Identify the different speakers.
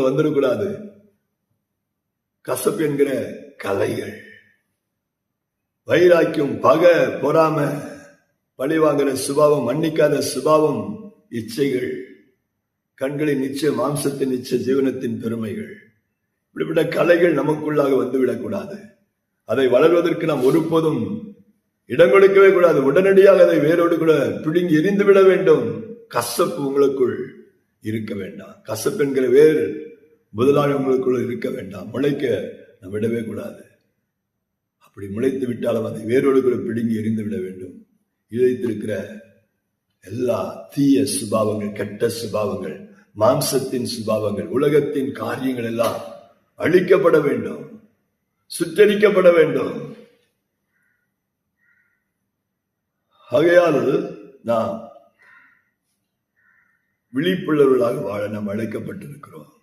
Speaker 1: வந்துடக்கூடாது. கசப்பு என்கிற கலைகள். வைராக்கியம் பகை பொறாம பழி வாங்குற சுபாவம் மன்னிக்காத சுபாவம் இச்சைகள். கண்களின் நிச்சய மாம்சத்தின் நிச்சய ஜீவனத்தின் பெருமைகள். இப்படிப்பட்ட கலைகள் நமக்குள்ளாக வந்துவிடக்கூடாது. அதை வளர்வதற்கு நாம் ஒருபோதும் இடம் கொடுக்கவே கூடாது. உடனடியாக அதை வேரோடு கூட பிடுங்கி எரிந்து விட வேண்டும். கசப்பு உங்களுக்குள் இருக்க வேண்டாம். கசப்பு என்கிற வேர் முதலாளி உங்களுக்குள் இருக்க வேண்டாம். முளைக்க நாம் விடவே கூடாது. அப்படி முளைத்து விட்டாலும் அதை வேரோடு கூட பிடுங்கி எரிந்து விட வேண்டும். இழைத்திருக்கிற எல்லா தீய சுபாவங்கள் கெட்ட சுபாவங்கள் மாம்சத்தின் சுபாவங்கள் உலகத்தின் காரியங்கள் எல்லாம் அழிக்கப்பட வேண்டும். சுற்றடிக்கப்பட வேண்டும். ஆகையால் நாம் விழிப்புணர்வுகளாக வாழ நாம் அழைக்கப்பட்டிருக்கிறோம்.